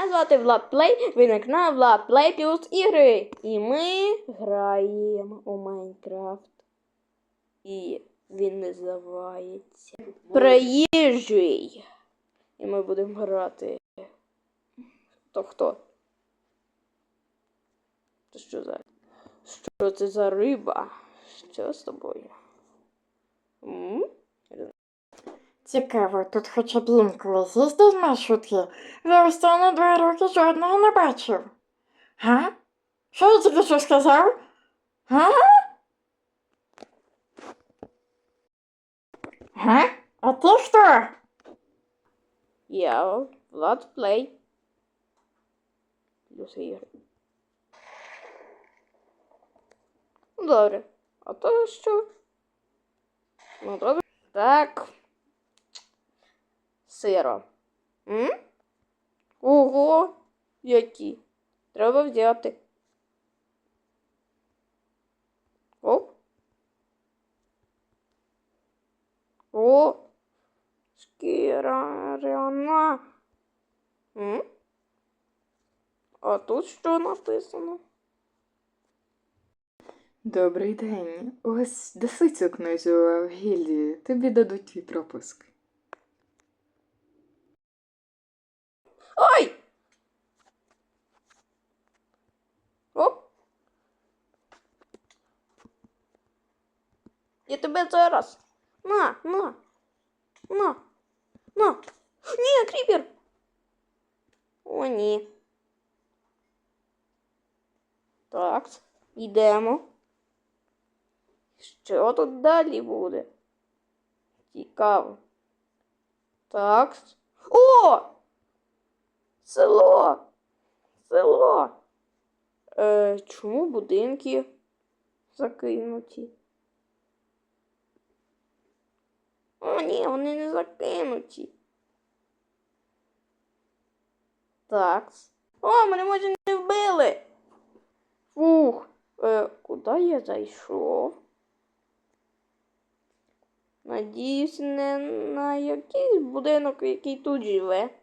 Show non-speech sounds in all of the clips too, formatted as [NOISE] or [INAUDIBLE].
Мене звати Влад Плей, ви на Влад Плей плюс ігри. І ми граємо у Майнкрафт. І він називається Приїжджий. І ми будемо грати. То хто? Це що за? Що це за риба? Що з тобою? М? Цікаво, тут хоча б інколи з'їздить маршрутки. За останні два роки жодного не бачив. Га? Що я тільки що сказав? Га? Га? А ти хто? Я Влад Плей. Плюс ігри. Ну, Добре. А то що? Ну, добре. Так. Сиро. М? Ого, які. Треба взяти. Оп. О, шкіряна. М? А тут що написано? Добрий день. Ось даси цю книзу в гільдії. Тобі дадуть твій пропуск. Ой! Оп. Я тебе зараз. На, на. На. На. Ні, кріпер. О, ні. Так, йдемо. Що тут далі буде? Цікаво. Так. О! Село. Село. Е, чому будинки закинуті? О, ні, вони не закинуті. Так. О, мене може не вбили. Фух. Е, куди я зайшов? Надіюсь, не на якийсь будинок, який тут живе.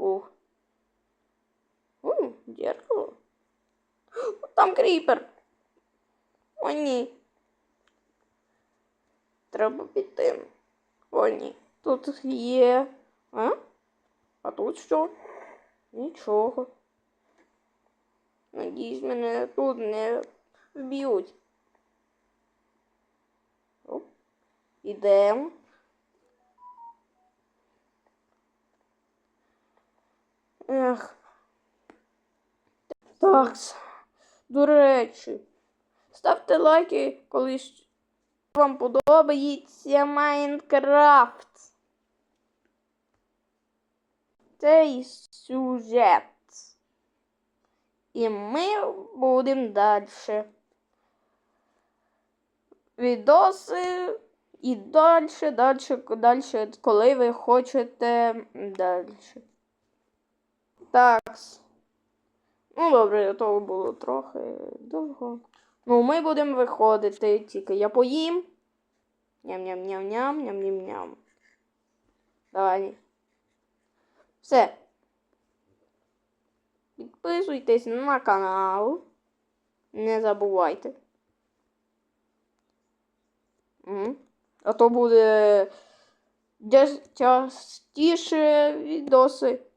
Фух. М, дзеркало. [GASPS] Там кріпер. О, ні. Треба піти. О, ні. Тут є. А? А тут що? Нічого. Надіюсь, мене тут не вб'ють. Ідемо. Ех. Так. До речі, ставте лайки, коли вам подобається Майнкрафт. Цей сюжет. І ми будемо далі. Відоси і далі, далі, далі, коли ви хочете далі. Так. Ну, добре, то було трохи довго. Ну, ми будемо виходити, тільки я поїм. Ням-ням-ням-ням, ням-ням-ням. Давай. Все. Підписуйтесь на канал. Не забувайте. Мгм. А то буде частіше відоси.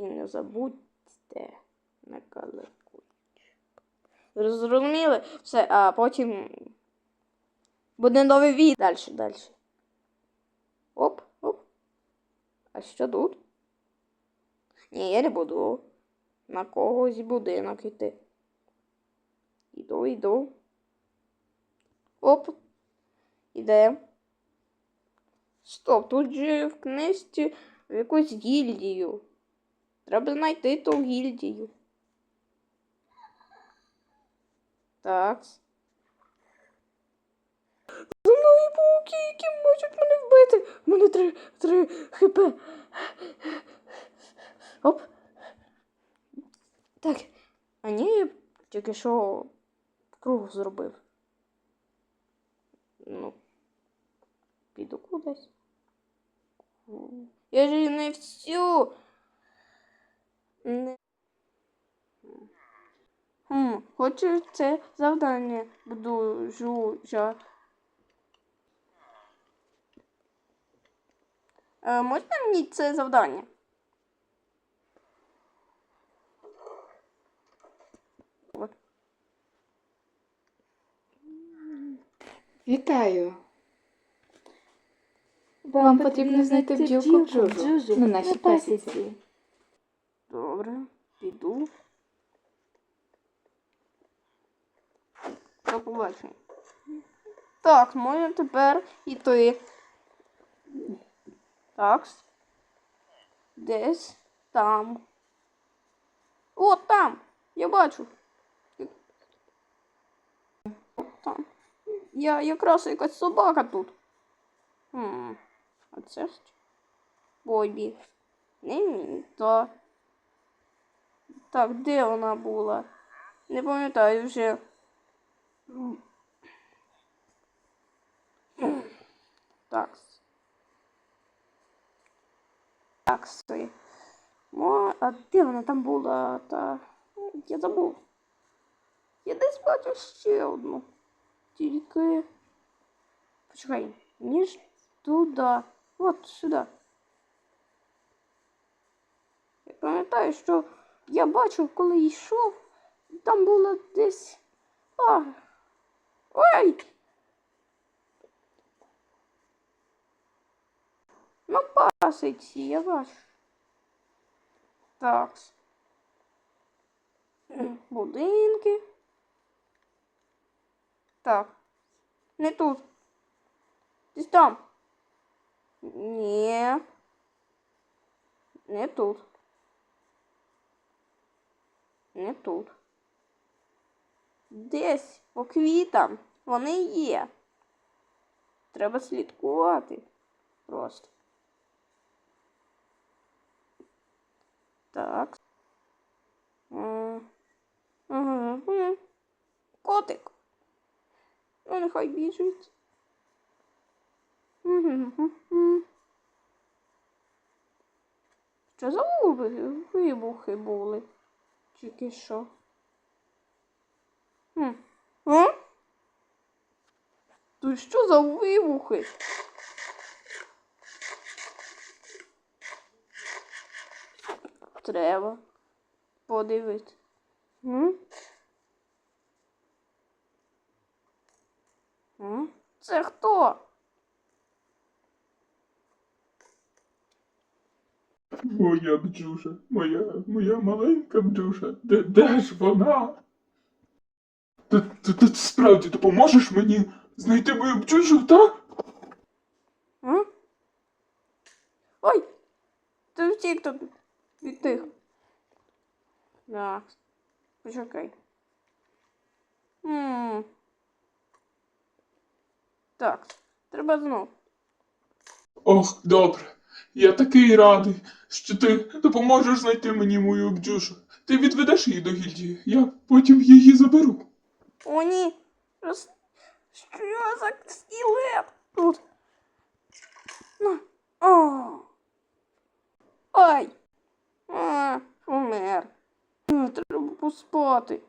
І не забудьте на колокольчик. Зрозуміли? Все, а потім буде новий відео. Далі, далі. Оп, оп. А що тут? Ні, я не буду на когось будинок йти. Іду, іду. Оп. Іде. Стоп, тут же в книжці в якусь гільдію. Треба знайти ту гільдію. Так. За мною пауки, які можуть мене вбити. У мене три, три хп. Оп. Так. А ні, я тільки що круг зробив. Ну. Піду кудись. Я ж не всю. Не... Хм, хочу це завдання буду жужа. Е, можна мені це завдання? Вітаю! Вам потрібно знайти бджілку Джужу на нашій пасіці. Піду. До побачення. Так, можна тепер іти. Так. Десь там. О, там! Я бачу. Там. Я якраз якась собака тут. Хм. А це ж Бобі. Не то. Так, де вона була? Не пам'ятаю вже. Так. Так, стой. А де вона там була? Та... Я забув. Я десь бачив ще одну. Тільки. Почекай, ніж туди. От сюди. Я пам'ятаю, що я бачив, коли йшов, там було десь. А. Ой! На пасиці, я бачу. Так. Будинки. Так. Не тут. Десь там. Ні. Не тут. Не тут. Десь по квітам вони є. Треба слідкувати. Просто. Так. М. Котик. Ну, нехай біжить. Що за вибухи були? Тільки що? Хм. А? То що за вибухи? Треба подивити. М? М? Це хто? Моя бджуша, моя, моя маленька бджуша, де, де ж вона? Ти, ти, ти справді допоможеш мені знайти мою бджушу, так? М? Ой! Ти втік тут від тих. Так. Почекай. М. Так. Треба знов. Ох, добре. Я такий радий, що ти допоможеш знайти мені мою бджушу. Ти відведеш її до гільдії, я потім її заберу. О, ні. Що за скелет тут? На. О. Ай. А, помер. А, Треба поспати.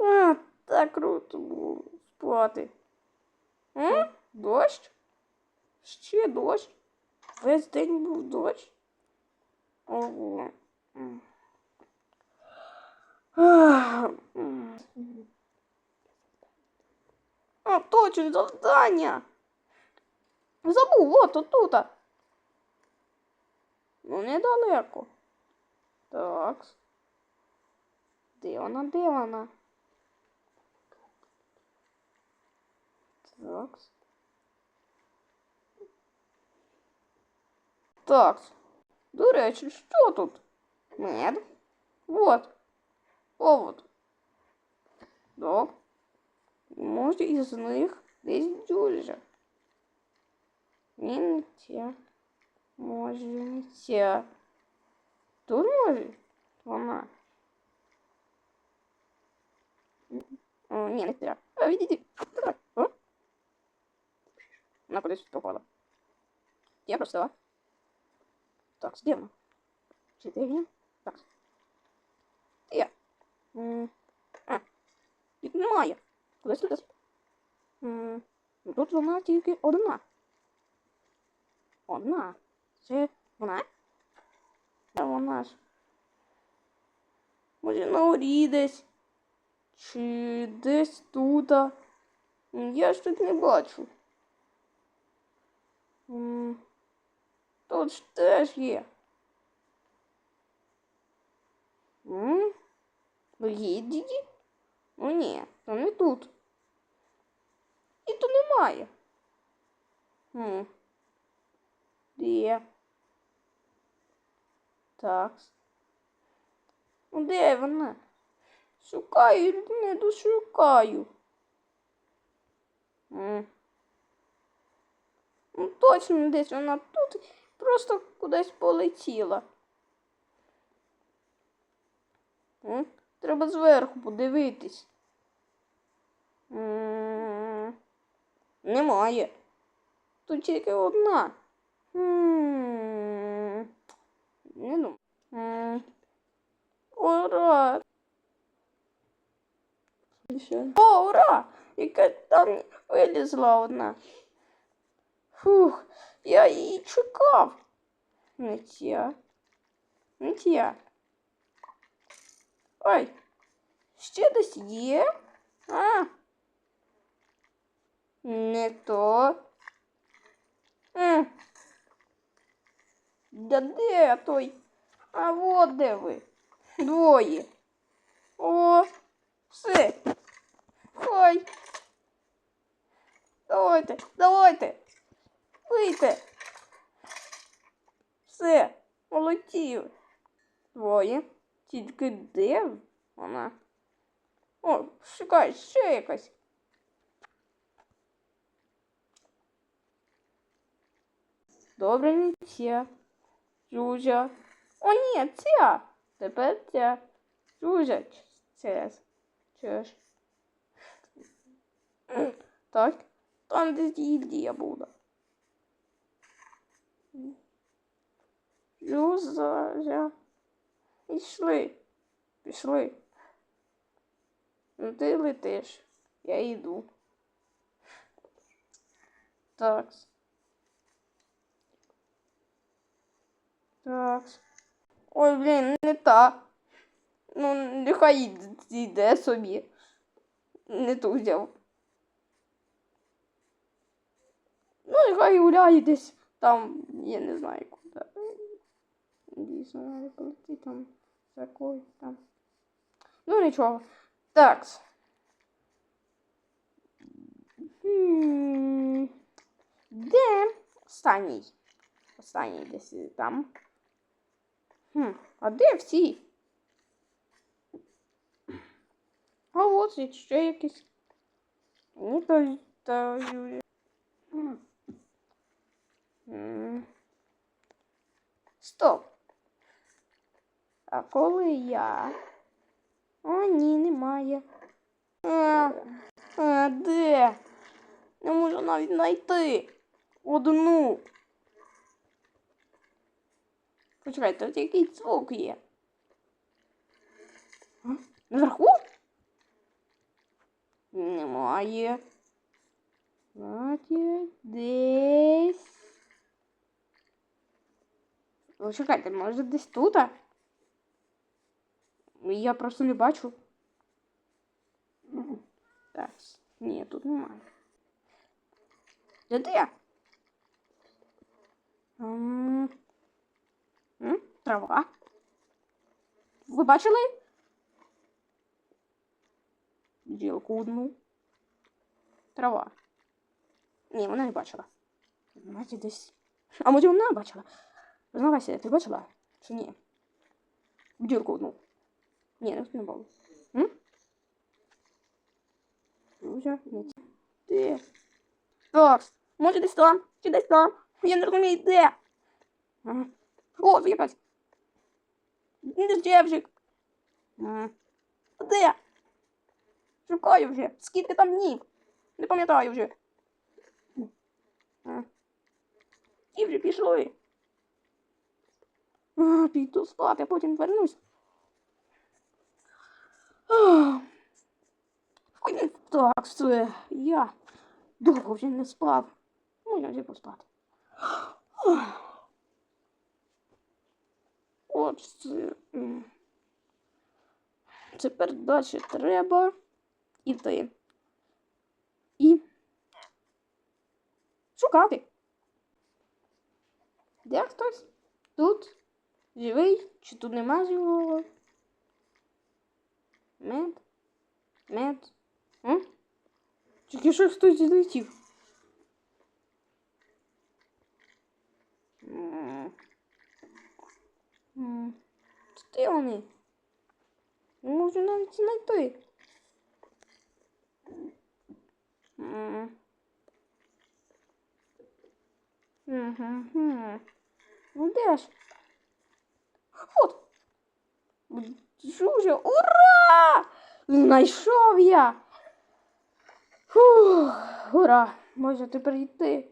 А, так круто було спати. М? Дощ? Ще дощ? Весь день був дощ? Ого. А, точно, завдання. Забув, от отут. Ну, недалеко. Так. Де вона, де вона? Так. Так. До речі, що тут? Мед. Вот. Овод. Так. Може із них десь дюжа. Ні, не ця. Може, не ця. Тут може? Вона. О, ні, не ця. А, відійди. Вона кудись пропала. Я просто. Так, де вона? Чи де? Так. М, А. Кудись тут. М, ну Тут вона тільки одна. Одна. Це вона? Та вона ж. Може на горі десь. Чи десь тут. Я ж тут не бачу. М, Тут ж теж є. М? Ну, є діді? Ну ні, то не тут. І то немає. Хм. Де? Так. Ну, Де вона? Шукаю, не дошукаю. М. Ну, точно десь вона тут просто кудись полетіла. М? Треба зверху подивитись. М, Немає. Тут тільки одна. Не думаю. М, Ура! О, ура! Яка там вилізла одна. Фух, я її чекав. Не тя. Не тя. Ой, ще десь є? А. Не то. М. Да де той? А от де ви? Двоє. О, все. Ой. Давайте, давайте. Вийте. Все, полетів. Двоє. Тільки де вона? О, чекай, ще якась. Добре, не ця. Жужа. О, ні, ця. Тепер ця. Жужа. Це ж. Так. Там десь їдія буде. Жужа. Пішли. Пішли. Ну ти летиш. Я йду. Так. Так. Ой, блін, не та. Ну, нехай йд- йде собі. Не ту взяв. Ну, нехай гуляє десь там, я не знаю куди. Дійсно, треба полетіти там. За там. Ну, нічого. Так. Хм. Де останній? Останній десь там. Хм, а де всі? А от ще якісь. Ні, то. М. Стоп. А коли я. О, ні, немає. А, а, де? Не можу навіть знайти. Одну. Почекайте, тут якийсь звук є. Наверху? Немає. Значить, десь. Чекайте, може десь тут? Я просто не бачу. Так, ні, тут немає. Де ти? М, м, Трава. Ви бачили? Ділку одну. Трава. Ні, вона не бачила. Значить, десь. А може вона бачила? Признавайся, ти бачила? Чи ні? Бджілку одну. Ні, не не було. М? Вже ні. Де? Так, може десь там, чи десь там. Я не розумію, де. Ага. О, це якась. Де Джевжик? Ага. Де? Шукаю вже. Скільки там днів? Не пам'ятаю вже. А. Ігри пішли. А, піду спати, а потім вернусь. Так, все, я довго вже не спав. Можна вже поспати. От це. Тепер далі треба іти. І шукати. Де хтось? Тут? Живий? Чи тут нема живого? Мед? Мед? М? Тільки що хтось злетів. М. М. Де вони? Не можу навіть знайти. М. Мгм. Ну де ж? От. Жужа, ура! Знайшов я. Фух, ура! Можна тепер йти.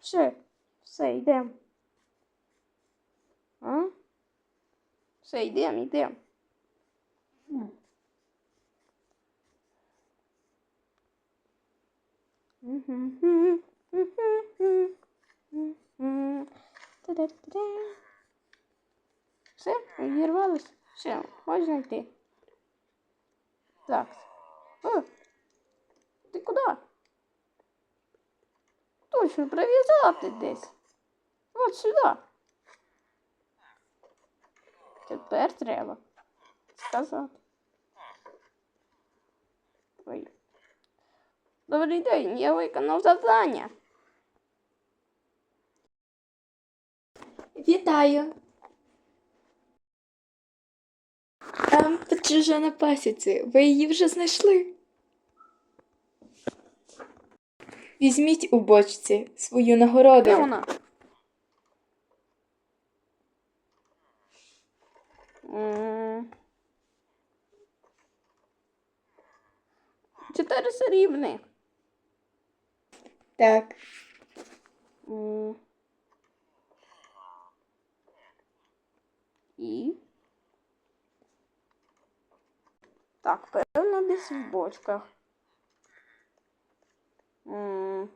Все, все, йдемо. А? Все, йдемо, йдемо. Все, відірвались. Все, можна йти. Так. О, ти куди? Точно прив'язати десь. От сюди. Тепер треба сказати. Ой. Добрий день, я виконав завдання. Вітаю! Там печужа на пасіці. Ви її вже знайшли? Візьміть у бочці свою нагороду. Де вона? Чотири срібних. Так. І. Так, певно, десь в бочках. М.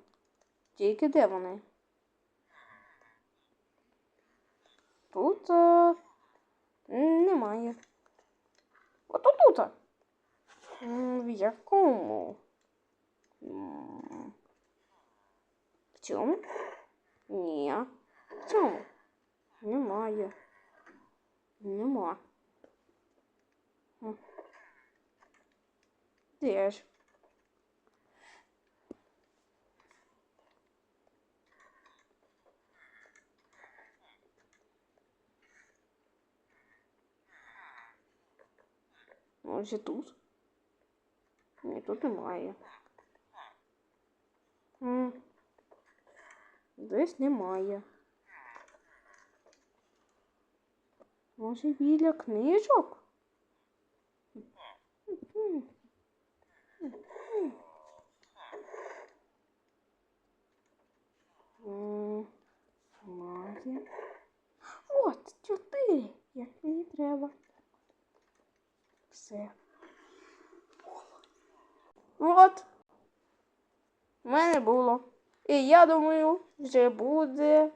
Тільки де вони? Тут е, немає. Ото тут. М, В якому? М, В цьому? Ні. В цьому? Немає. Нема. Де ж? Може тут? Ні, тут немає. Десь немає. Може біля книжок? Мгм. М, От, чотири, як мені треба все. От. У мене було. І я думаю, вже буде.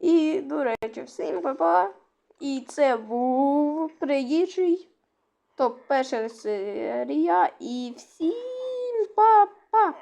І, до речі, всім па-па. І це був приїжджий. Топ перша серія. І всім па-па!